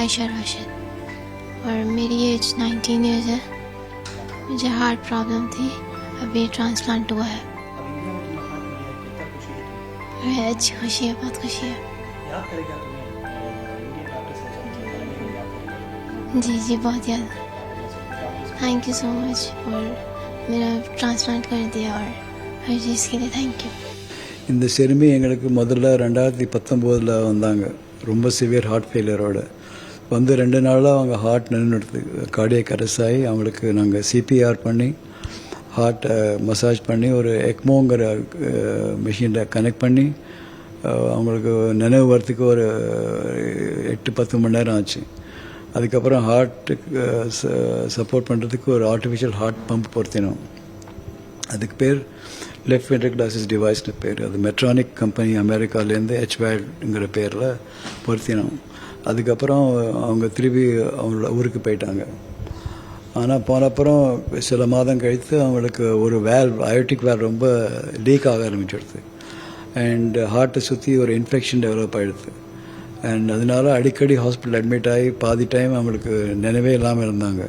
आयशा है आयशा राशिद और मेरी एज 19 इयर्स है मुझे हार्ट प्रॉब्लम थी अभी ट्रांसप्लांट हुआ है अब इंडिया में तुम्हें हार्ट मिला है कितना खुशी है तुम्हें मुझे अच्छी खुशी है बहुत खुशी है याद करेगा तुम्हें अ, इंडियन डॉक्टर से सब चीज़ याद करेगा जी जी बहुत याद थैंक यू सो मच और मेरा ट्रांसप्लांट कर दिया और हर चीज़ के लिए थैंक यू இந்த சிறுமி எங்களுக்கு முதல்ல ரெண்டாயிரத்தி பத்தொம்போதில் வந்தாங்க ரொம்ப சிவியர் ஹார்ட் ஃபெயிலியரோட வந்து ரெண்டு நாளாக அவங்க ஹார்ட் நின்றுடுது கார்டியக் அரெஸ்ட் ஆகி அவங்களுக்கு நாங்கள் சிபிஆர் பண்ணி ஹார்ட்டை மசாஜ் பண்ணி ஒரு எக்மோங்கிற மிஷினில் கனெக்ட் பண்ணி அவங்களுக்கு நினைவு வரத்துக்கு ஒரு எட்டு பத்து மணி நேரம் ஆச்சு. அதுக்கப்புறம் ஹார்ட்டுக்கு சப்போர்ட் பண்ணுறதுக்கு ஒரு ஆர்டிஃபிஷியல் ஹார்ட் பம்ப் பொருத்தினோம். அதுக்கு பேர் லெஃப்ட் வென்ட்ரிகுலாசிஸ் டிவைஸ்னு பேர். அது மெட்ரானிக் கம்பெனி அமெரிக்காலேருந்து ஹெச்வேல்ங்கிற பேரில் பொருத்தினோம். அதுக்கப்புறம் அவங்க திருப்பி அவங்களோட ஊருக்கு போயிட்டாங்க. ஆனால் போன அப்புறம் சில மாதம் கழித்து அவங்களுக்கு ஒரு வேல் அயோட்டிக் வேல் ரொம்ப லீக் ஆக ஆரம்பிச்சிடுது. அண்ட் ஹார்ட்டை சுற்றி ஒரு இன்ஃபெக்ஷன் டெவலப் ஆகிடுது அண்ட் அதனால அடிக்கடி ஹாஸ்பிட்டல் அட்மிட் ஆகி பாதி டைம் அவங்களுக்கு நினைவே இல்லாமல் இருந்தாங்க.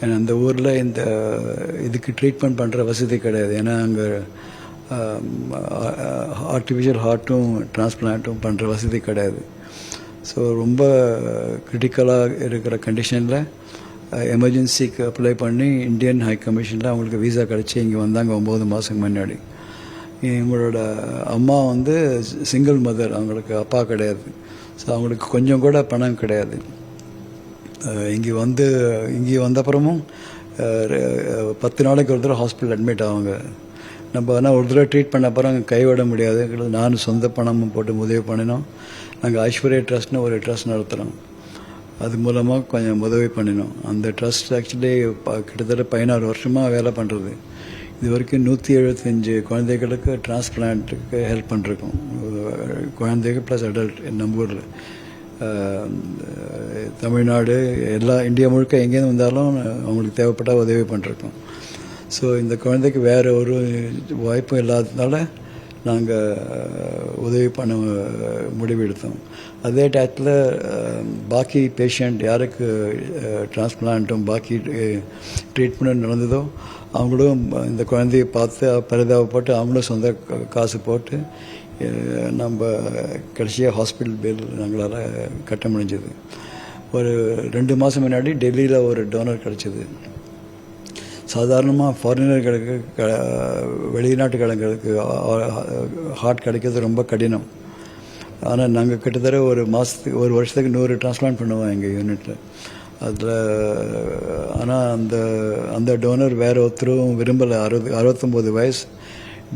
அண்ட் அந்த ஊரில் இந்த இதுக்கு ட்ரீட்மெண்ட் பண்ணுற வசதி கிடையாது. ஏன்னா அங்கே ஆர்டிஃபிஷியல் ஹார்ட்டும் டிரான்ஸ்பிளான்ட்டும் பண்ணுற வசதி கிடையாது. ஸோ ரொம்ப கிரிட்டிக்கலாக இருக்கிற கண்டிஷனில் எமர்ஜென்சிக்கு அப்ளை பண்ணி இந்தியன் ஹை கமிஷனில் அவங்களுக்கு வீசா கிடச்சி இங்கே வந்தாங்க ஒம்பது மாதத்துக்கு முன்னாடி. இவங்களோட அம்மா வந்து சிங்கிள் மதர் அவங்களுக்கு அப்பா கிடையாது. ஸோ அவங்களுக்கு கொஞ்சம் கூட பணம் கிடையாது. இங்கே வந்து இங்கே வந்த அப்புறமும் பத்து நாளைக்கு ஒரு தடவை ஹாஸ்பிட்டல் அட்மிட் ஆவாங்க. நம்ம ஆனால் ஒரு தடவை ட்ரீட் பண்ண அப்புறம் கைவிட முடியாது. நானும் சொந்த பணமும் போட்டு உதவி பண்ணினோம். நாங்கள் ஐஸ்வர்யா ட்ரஸ்ட்னு ஒரு ட்ரஸ்ட் நடத்துகிறோம் அது மூலமாக கொஞ்சம் உதவி பண்ணினோம். அந்த ட்ரஸ்ட் ஆக்சுவலி கிட்டத்தட்ட பதினாறு வருஷமாக வேலை பண்ணுறது இது வரைக்கும் நூற்றி எழுபத்தஞ்சு குழந்தைகளுக்கு டிரான்ஸ்பிளான்ட்டுக்கு ஹெல்ப் பண்ணிருக்கோம் குழந்தைகள் ப்ளஸ் அடல்ட் நம்ம ஊரில். தமிழ்நாடு எல்லா இந்தியா முழுக்க எங்கேருந்து வந்தாலும் அவங்களுக்கு தேவைப்பட்ட உதவி பண்ணிருக்கோம் ஸோ இந்த குழந்தைக்கு வேறு ஒரு வாய்ப்பும் இல்லாததுனால நாங்கள் உதவி பண்ண முடிவெடுத்தோம் அதே டயத்தில் பாக்கி பேஷண்ட் யாருக்கு டிரான்ஸ்பிளான்ட்டும் பாக்கி ட்ரீட்மெண்ட் நடந்ததோ அவங்களும் இந்த குழந்தைய பார்த்து பரிதாபப்பட்டு அவங்களும் சொந்த காசு போட்டு நம்ம கடைசியாக ஹாஸ்பிட்டல் பில் நாங்களால் கட்ட முடிஞ்சது. ஒரு ரெண்டு மாதம் முன்னாடி டெல்லியில் ஒரு டோனர் கிடச்சிது. சாதாரணமாக ஃபாரினர்களுக்கு க வெளிநாட்டுக்காரங்களுக்கு ஹார்ட் கிடைக்கிறது ரொம்ப கடினம். ஆனால் நாங்கள் கிட்டத்தட்ட ஒரு மாதத்துக்கு ஒரு வருஷத்துக்கு நூறு டிரான்ஸ்பிளான்ட் பண்ணுவோம் எங்கள் யூனிட்டில் அதில் ஆனால் அந்த அந்த டோனர் வேறு ஒருத்தரும் விரும்பலை. அறுபது அறுபத்தொம்போது வயசு.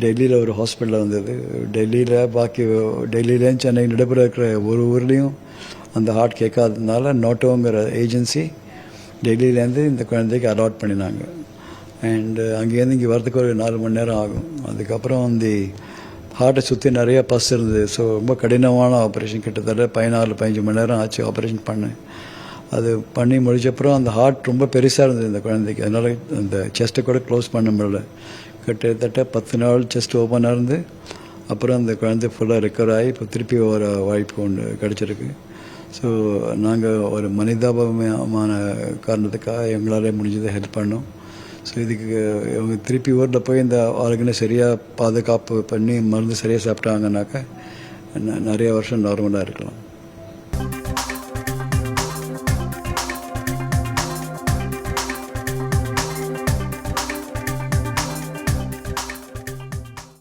டெல்லியில் ஒரு ஹாஸ்பிட்டலில் வந்தது. டெல்லியில் பாக்கி டெல்லியிலேயும் சென்னை நடுப்புற இருக்கிற ஒரு ஊர்லேயும் அந்த ஹார்ட் கேட்காததுனால நோட்டோங்கிற ஏஜென்சி டெல்லியிலேருந்து இந்த குழந்தைக்கு அலாட் பண்ணினாங்க. அண்டு uh, அங்கேருந்து இங்கே வரதுக்கு ஒரு நாலு மணி நேரம் ஆகும். அதுக்கப்புறம் அந்த ஹார்ட்டை சுற்றி நிறைய பஸ் இருந்தது. ஸோ ரொம்ப கடினமான ஆப்ரேஷன் கிட்டத்தட்ட பதினாலு பதினஞ்சு மணி நேரம் ஆச்சு ஆப்ரேஷன் பண்ணேன் அது பண்ணி முடிச்சப்புறம் அந்த ஹார்ட் ரொம்ப பெருசாக இருந்தது இந்த குழந்தைக்கு. அதனால் அந்த செஸ்ட்டை கூட க்ளோஸ் பண்ண முடியல. கிட்டத்தட்ட பத்து நாள் செஸ்ட் ஓப்பனாக இருந்து அப்புறம் அந்த குழந்தை ஃபுல்லாக ரெக்கவர் ஆகி இப்போ திருப்பி வர வாய்ப்பு ஒன்று கிடச்சிருக்கு. ஸோ நாங்கள் ஒரு மனிதாபமான காரணத்துக்காக எங்களால் முடிஞ்சதை ஹெல்ப் பண்ணோம். ஸோ இதுக்கு இவங்க திருப்பி ஊரில் போய் இந்த ஆர்கனை சரியாக பாதுகாப்பு பண்ணி மருந்து சரியாக சாப்பிட்டாங்கனாக்கா நிறைய வருஷம் நார்மலாக இருக்கலாம்.